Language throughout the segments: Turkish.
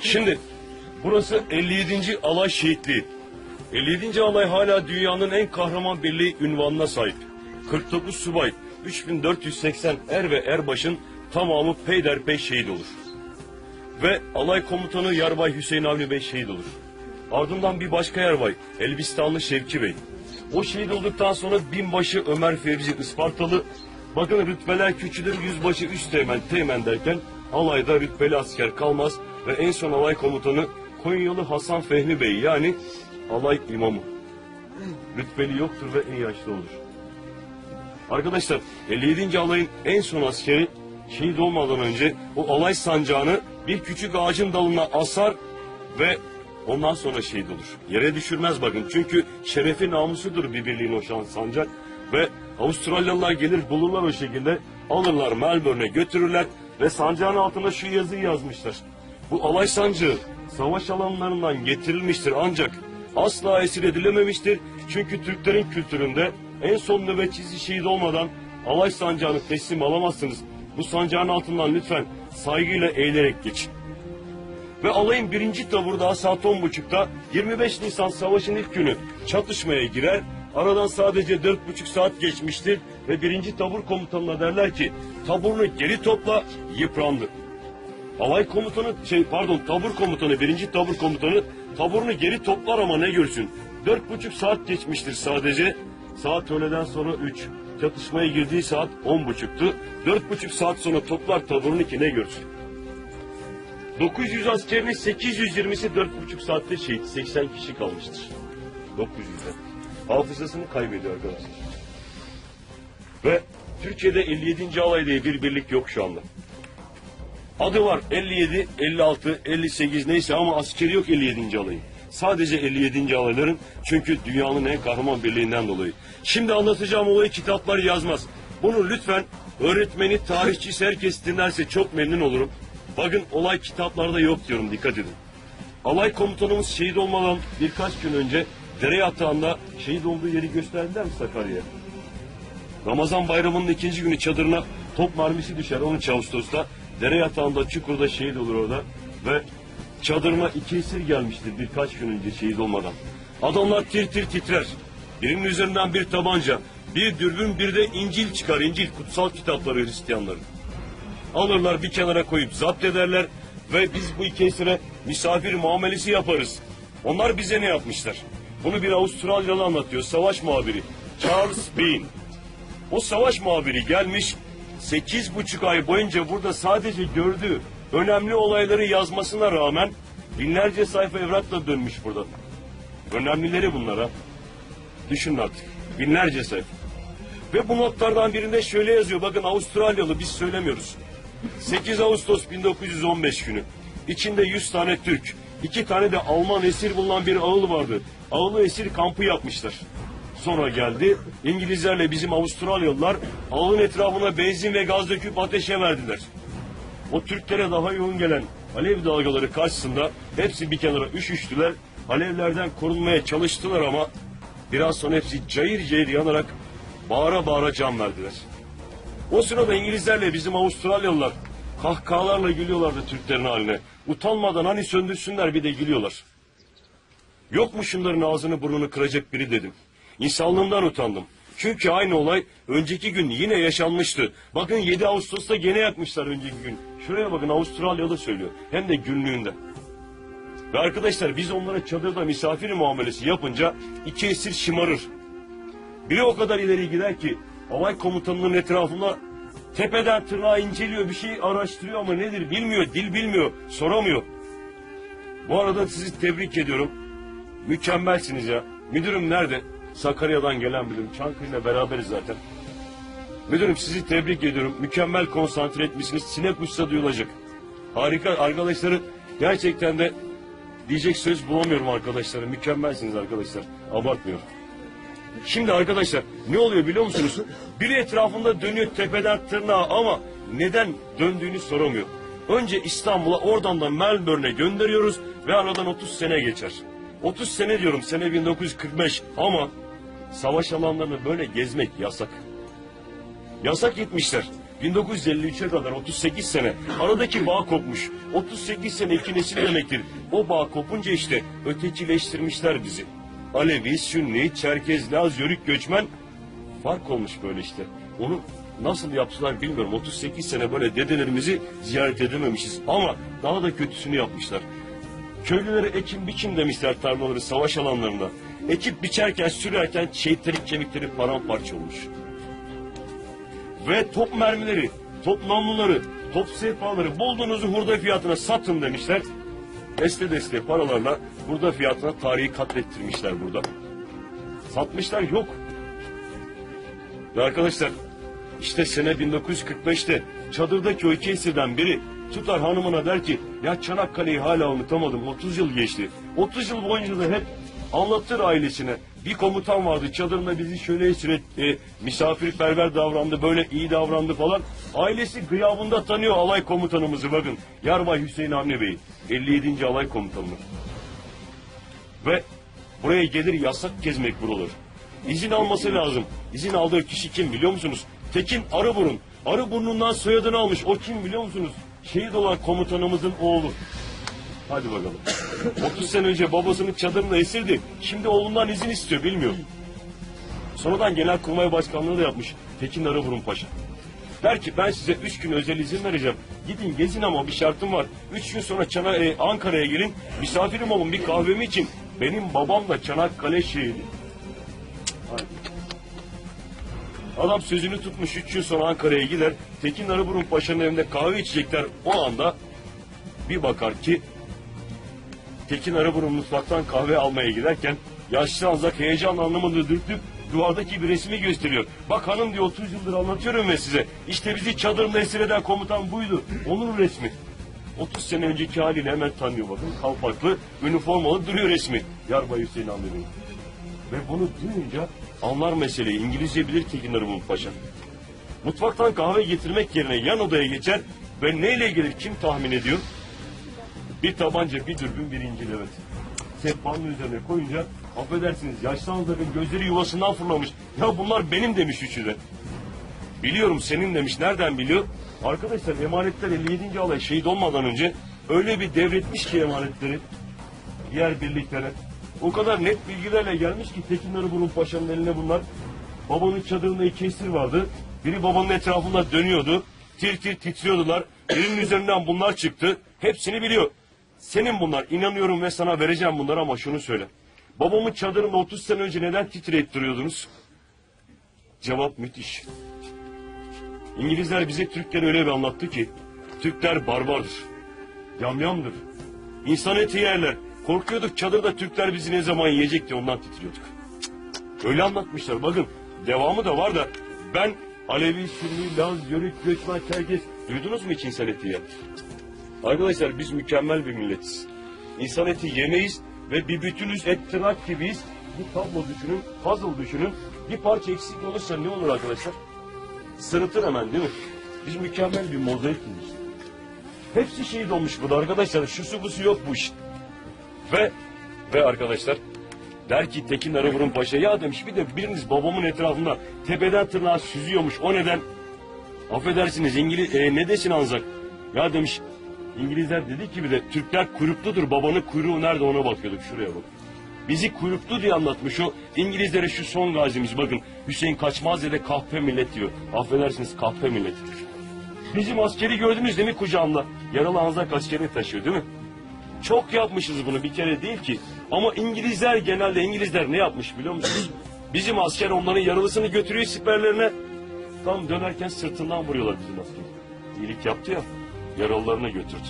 Şimdi burası 57. Alay Şehitliği. 57. Alay hala dünyanın en kahraman birliği ünvanına sahip. 49 subay, 3480 er ve erbaşın tamamı peyderpey şehit olur. Ve alay komutanı Yarbay Hüseyin Avni Bey şehit olur. Ardından bir başka yarbay Elbistanlı Şevki Bey. O şehit olduktan sonra binbaşı Ömer Fevzi Ispartalı bakın rütbeler küçülür yüzbaşı üst teğmen teğmen derken alayda rütbeli asker kalmaz ve en son alay komutanı Konyalı Hasan Fehmi Bey yani alay imamı. Rütbeli yoktur ve en yaşlı olur. Arkadaşlar 57. alayın en son askeri şehit olmadan önce o alay sancağını bir küçük ağacın dalına asar ve ondan sonra şehit olur. Yere düşürmez bakın çünkü şerefi namusudur bir birliğin o şan sancak ve Avustralyalılar gelir bulurlar o şekilde alırlar Melbourne'e götürürler ve sancağın altına şu yazıyı yazmışlar. Bu alay sancığı savaş alanlarından getirilmiştir ancak asla esir edilememiştir. Çünkü Türklerin kültüründe en son nöbetçisi şehit olmadan alay sancağını teslim alamazsınız. Bu sancağın altından lütfen saygıyla eğilerek geçin. Ve alayın birinci taburu daha saat on buçukta 25 Nisan Savaşı'nın ilk günü çatışmaya girer. Aradan sadece dört buçuk saat geçmiştir ve birinci tabur komutanına derler ki taburunu geri topla yıprandı. Alay komutanı şey pardon tabur komutanı birinci tabur komutanı taburunu geri toplar ama ne görsün. Dört buçuk saat geçmiştir sadece. Saat öğleden sonra üç. Çatışmaya girdiği saat on buçuktu. Dört buçuk saat sonra toplar taburunu ki ne görsün. 900 askerinin 820'si dört buçuk saatte şehit. 80 kişi kalmıştır. 900'den. Hafızasını kaybediyor arkadaşlar. Ve Türkiye'de 57. alay diye bir birlik yok şu anda. Adı var 57, 56, 58 neyse ama askeri yok 57. alayın. Sadece 57. alayların çünkü dünyanın en kahraman birliğinden dolayı. Şimdi anlatacağım olayı kitaplar yazmaz. Bunu lütfen öğretmeni, tarihçisi herkes dinlerse çok memnun olurum. Bakın olay kitaplarda yok diyorum dikkat edin. Alay komutanımız şehit olmadan birkaç gün önce dere yatağında şehit olduğu yeri gösterdiler mi Sakarya'ya? Ramazan bayramının ikinci günü çadırına top mermisi düşer 13 Ağustos'ta. Dere yatağında çukurda şehit olur orada ve çadırına iki esir gelmiştir birkaç gün önce şehit olmadan. Adamlar tir tir titrer. Birinin üzerinden bir tabanca, bir dürbün bir de İncil çıkar. İncil kutsal kitapları Hristiyanların. Alırlar bir kenara koyup zapt ederler ve biz bu iki esire misafir muamelesi yaparız. Onlar bize ne yapmışlar? Bunu bir Avustralyalı anlatıyor, savaş muhabiri. Charles Bean. O savaş muhabiri gelmiş, sekiz buçuk ay boyunca burada sadece gördüğü önemli olayları yazmasına rağmen binlerce sayfa evrakla dönmüş burada. Önemlileri bunlara. Düşünün artık. Binlerce sayfa. Ve bu notlardan birinde şöyle yazıyor. Bakın Avustralyalı biz söylemiyoruz. 8 Ağustos 1915 günü. İçinde 100 tane Türk, iki tane de Alman esir bulunan bir ağıl vardı. Ağılı esir kampı yapmışlar. Sonra geldi İngilizlerle bizim Avustralyalılar ağılın etrafına benzin ve gaz döküp ateşe verdiler. O Türklere daha yoğun gelen alev dalgaları karşısında hepsi bir kenara üşüştüler. Alevlerden korunmaya çalıştılar ama biraz sonra hepsi cayır cayır yanarak bağıra bağıra can verdiler. O sırada İngilizlerle bizim Avustralyalılar kahkahalarla gülüyorlardı Türklerin haline. Utanmadan hani söndürsünler bir de gülüyorlar. Yok mu şunların ağzını burnunu kıracak biri dedim. İnsanlığımdan utandım. Çünkü aynı olay önceki gün yine yaşanmıştı. Bakın 7 Ağustos'ta gene yakmışlar önceki gün. Şuraya bakın Avustralyalı söylüyor. Hem de günlüğünde. Ve arkadaşlar biz onlara çadırda misafir muamelesi yapınca iki esir şımarır. Biri o kadar ileri gider ki alay komutanının etrafında tepeden tırnağa inceliyor bir şey araştırıyor ama nedir bilmiyor, dil bilmiyor, soramıyor. Bu arada sizi tebrik ediyorum. Mükemmelsiniz ya. Müdürüm nerede? Sakarya'dan gelen müdürüm. Çankırı'yla beraberiz zaten. Müdürüm sizi tebrik ediyorum. Mükemmel konsantre etmişsiniz. Sinek uçsa duyulacak. Harika arkadaşları gerçekten de diyecek söz bulamıyorum arkadaşlarım. Mükemmelsiniz arkadaşlar. Abartmıyorum. Şimdi arkadaşlar ne oluyor biliyor musunuz? Biri etrafında dönüyor tepeden tırnağa ama neden döndüğünü soramıyor. Önce İstanbul'a oradan da Melbourne'e gönderiyoruz ve aradan 30 sene geçer. 30 sene diyorum sene 1945 ama savaş alanlarını böyle gezmek yasak. Yasak gitmişler. 1953'e kadar 38 sene aradaki bağ kopmuş. 38 sene iki nesil demektir. O bağ kopunca işte ötekileştirmişler bizi. Alevi, Sünni, Çerkez, Laz, Yörük, Göçmen fark olmuş böyle işte. Onu nasıl yaptılar bilmiyorum. 38 sene böyle dedelerimizi ziyaret edememişiz. Ama daha da kötüsünü yapmışlar. Köylülere ekim biçim demişler tarlaları savaş alanlarında. Ekip biçerken sürerken şehitlerin kemikleri paramparça olmuş. Ve top mermileri, top namluları, top sehpaları bulduğunuzu hurda fiyatına satın demişler. Deste deste paralarla hurda fiyatına tarihi katlettirmişler burada. Satmışlar yok. Ve arkadaşlar işte sene 1945'te çadırdaki o iki esirden biri tutar hanımına der ki ya Çanakkale'yi hala unutamadım 30 yıl geçti. 30 yıl boyunca da hep anlatır ailesine. Bir komutan vardı çadırında bizi şöyle esir etti, misafirperver davrandı, böyle iyi davrandı falan. Ailesi gıyabında tanıyor alay komutanımızı bakın. Yarbay Hüseyin Avni Bey, 57. alay komutanımız. Ve buraya gelir yasak gezmek buralar. İzin alması lazım. İzin aldığı kişi kim biliyor musunuz? Tekin Arıburun. Arıburnu'ndan soyadını almış. O kim biliyor musunuz? Şehit olan komutanımızın oğlu. Hadi bakalım. 30 sene önce babasının çadırında esirdi. Şimdi oğlundan izin istiyor bilmiyor. Sonradan Genelkurmay Başkanlığı da yapmış Tekin Arıburun Paşa. Der ki ben size üç gün özel izin vereceğim. Gidin gezin ama bir şartım var. Üç gün sonra Çana, e, Ankara'ya gelin. Misafirim olun bir kahvemi için. Benim babam da Çanakkale şehidi. Adam sözünü tutmuş üç yıl sonra Ankara'ya gider. Tekin Arıburun Paşa'nın evinde kahve içecekler. O anda bir bakar ki Tekin Arıburun mutfaktan kahve almaya giderken yaşlı Anzak heyecanla anlamadığı dürtüp duvardaki bir resmi gösteriyor. Bak hanım diyor 30 yıldır anlatıyorum ve size. İşte bizi çadırında esir eden komutan buydu. Onun resmi. 30 sene önceki haliyle hemen tanıyor bakın. Kalpaklı, üniformalı duruyor resmi. Yarbay Hüseyin Hamdi Bey. Ve bunu duyunca anlar meseleyi. İngilizce bilir Tekin Arıburun Paşa. Mutfaktan kahve getirmek yerine yan odaya geçer ve neyle gelir kim tahmin ediyor? Bir tabanca, bir dürbün, bir İncil evet. Sehpanın üzerine koyunca affedersiniz yaşlı Anzak'ın gözleri yuvasından fırlamış. Ya bunlar benim demiş üçü de. Biliyorum senin demiş. Nereden biliyor? Arkadaşlar emanetler 57. alay şehit olmadan önce öyle bir devretmiş ki emanetleri diğer birliklere. O kadar net bilgilerle gelmiş ki Tekin Arıburun Paşa'nın eline bunlar. Babanın çadırında iki esir vardı. Biri babanın etrafında dönüyordu. Tir tir titriyordular. Birinin üzerinden bunlar çıktı. Hepsini biliyor. Senin bunlar. inanıyorum ve sana vereceğim bunları ama şunu söyle. Babamın çadırında 30 sene önce neden titreyip Cevap müthiş. İngilizler bize Türkleri öyle bir anlattı ki Türkler barbardır. Yamyamdır. İnsan eti yerler. Korkuyorduk çadırda Türkler bizi ne zaman yiyecek diye ondan titriyorduk. Öyle anlatmışlar. Bakın devamı da var da ben Alevi, Sünni, Laz, Yörük, Göçmen, Çerkez duydunuz mu hiç insan eti ya? Arkadaşlar biz mükemmel bir milletiz. İnsan eti yemeyiz ve bir bütünüz et tırnak gibiyiz. Bir tablo düşünün, puzzle düşünün. Bir parça eksik olursa ne olur arkadaşlar? Sırıtır hemen değil mi? Biz mükemmel bir mozaikiz. Hepsi şehit olmuş burada arkadaşlar. Şusu busu yok bu iş. Ve ve arkadaşlar der ki Tekin Arıburun Paşa ya demiş bir de biriniz babamın etrafında tepeden tırnağa süzüyormuş. O neden? Affedersiniz İngiliz e, ne desin Anzak? Ya demiş İngilizler dedi ki bir de Türkler kuyrukludur. Babanın kuyruğu nerede ona bakıyorduk şuraya bak. Bizi kuyruklu diye anlatmış o. İngilizlere şu son gazimiz bakın. Hüseyin Kaçmaz de kahpe millet diyor. Affedersiniz kahpe millet. Bizim askeri gördünüz değil mi kucağımda? Yaralı Anzak askerini taşıyor değil mi? Çok yapmışız bunu bir kere değil ki. Ama İngilizler genelde İngilizler ne yapmış biliyor musunuz? Bizim asker onların yaralısını götürüyor siperlerine. Tam dönerken sırtından vuruyorlar bizim askeri. İyilik yaptı ya. Yaralılarına götürdü.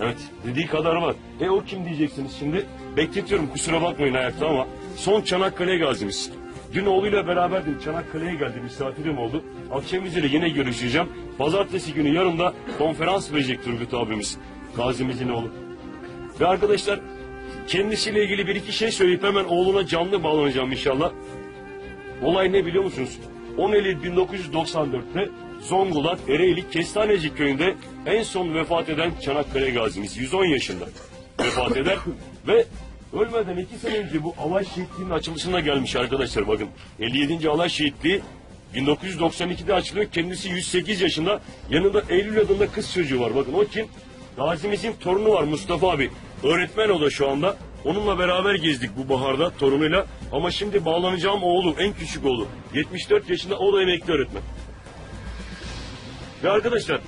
Evet dediği kadar var. E o kim diyeceksiniz şimdi? Bekletiyorum kusura bakmayın ayakta ama son Çanakkale gazimiz. Dün oğluyla beraberdim Çanakkale'ye geldi misafirim oldu. Akşam üzeri yine görüşeceğim. Pazartesi günü yarın da konferans verecek Turgut abimiz. Gazimizin oğlu. Ve arkadaşlar kendisiyle ilgili bir iki şey söyleyip hemen oğluna canlı bağlanacağım inşallah. Olay ne biliyor musunuz? 10 Eylül 1994'te Zonguldak Ereğli Kestanecik köyünde en son vefat eden Çanakkale gazimiz 110 yaşında vefat eder ve ölmeden iki sene önce bu alay şehitliğinin açılışına gelmiş arkadaşlar bakın 57. alay şehitliği 1992'de açılıyor. Kendisi 108 yaşında. Yanında Eylül adında kız çocuğu var. Bakın o kim? Gazimizin torunu var Mustafa abi. Öğretmen o da şu anda. Onunla beraber gezdik bu baharda torunuyla. Ama şimdi bağlanacağım oğlu, en küçük oğlu. 74 yaşında o da emekli öğretmen. Ve arkadaşlar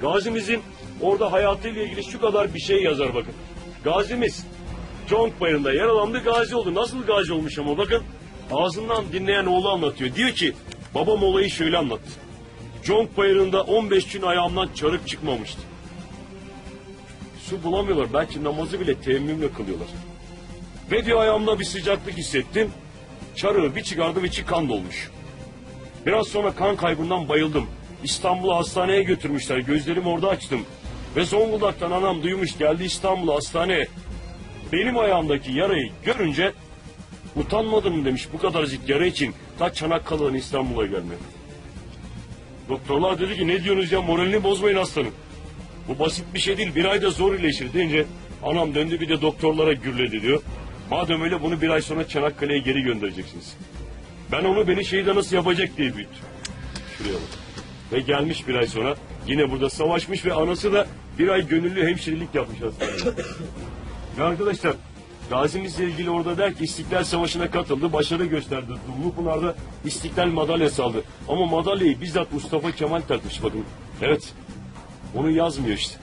Gazimizin orada hayatıyla ilgili şu kadar bir şey yazar bakın. Gazimiz Conk Bayırı'nda yaralandı gazi oldu. Nasıl gazi olmuş ama bakın ağzından dinleyen oğlu anlatıyor. Diyor ki babam olayı şöyle anlattı. Conk Bayırı'nda 15 gün ayağımdan çarık çıkmamıştı. Su bulamıyorlar. Belki namazı bile teyemmümle kılıyorlar. Ve diyor ayağımda bir sıcaklık hissettim. Çarığı bir çıkardım içi kan dolmuş. Biraz sonra kan kaybından bayıldım. İstanbul'a hastaneye götürmüşler. Gözlerimi orada açtım. Ve Zonguldak'tan anam duymuş geldi İstanbul'a hastaneye. Benim ayağımdaki yarayı görünce utanmadım demiş bu kadarcık yara için ta Çanakkale'den İstanbul'a gelmeye. Doktorlar dedi ki ne diyorsunuz ya moralini bozmayın hastanın. Bu basit bir şey değil bir ayda zor iyileşir deyince anam döndü bir de doktorlara gürledi diyor. Madem öyle bunu bir ay sonra Çanakkale'ye geri göndereceksiniz. Ben onu beni şehide nasıl yapacak diye büyüttüm. Şuraya bak. Ve gelmiş bir ay sonra yine burada savaşmış ve anası da bir ay gönüllü hemşirelik yapmış hastanede. ve arkadaşlar Gazimizle ilgili orada der ki İstiklal Savaşı'na katıldı, başarı gösterdi. Dumlupınar'da İstiklal madalyası aldı. Ama madalyayı bizzat Mustafa Kemal takmış bakın. Evet, onu yazmıyor işte.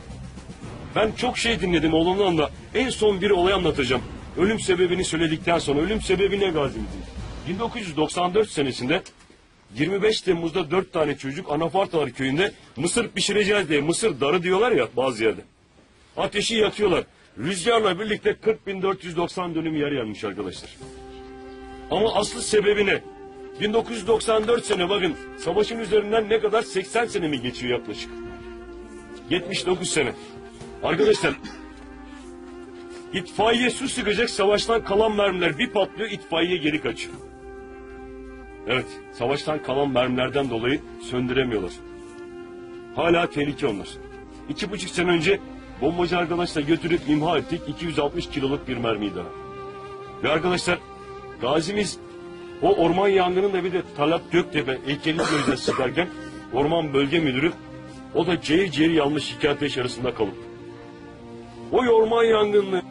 Ben çok şey dinledim oğlumdan da en son bir olay anlatacağım. Ölüm sebebini söyledikten sonra ölüm sebebi ne Gazi'mizin? 1994 senesinde 25 Temmuz'da 4 tane çocuk Anafartalar köyünde mısır pişireceğiz diye mısır darı diyorlar ya bazı yerde. Ateşi yakıyorlar. Rüzgarla birlikte 40.490 dönüm yer yanmış arkadaşlar. Ama aslı sebebi ne? 1994 sene bakın savaşın üzerinden ne kadar 80 sene mi geçiyor yaklaşık? 79 sene. Arkadaşlar itfaiye su sıkacak savaştan kalan mermiler bir patlıyor itfaiye geri kaçıyor. Evet savaştan kalan mermilerden dolayı söndüremiyorlar. Hala tehlike onlar. İki buçuk sene önce bombacı arkadaşla götürüp imha ettik 260 kiloluk bir mermiyi daha. Ve arkadaşlar gazimiz o orman yangınında bir de Talat Göktepe heykelini gözle sıkarken orman bölge müdürü o da ciğer ciğer yanlış ateş arasında kalıp. O orman yangını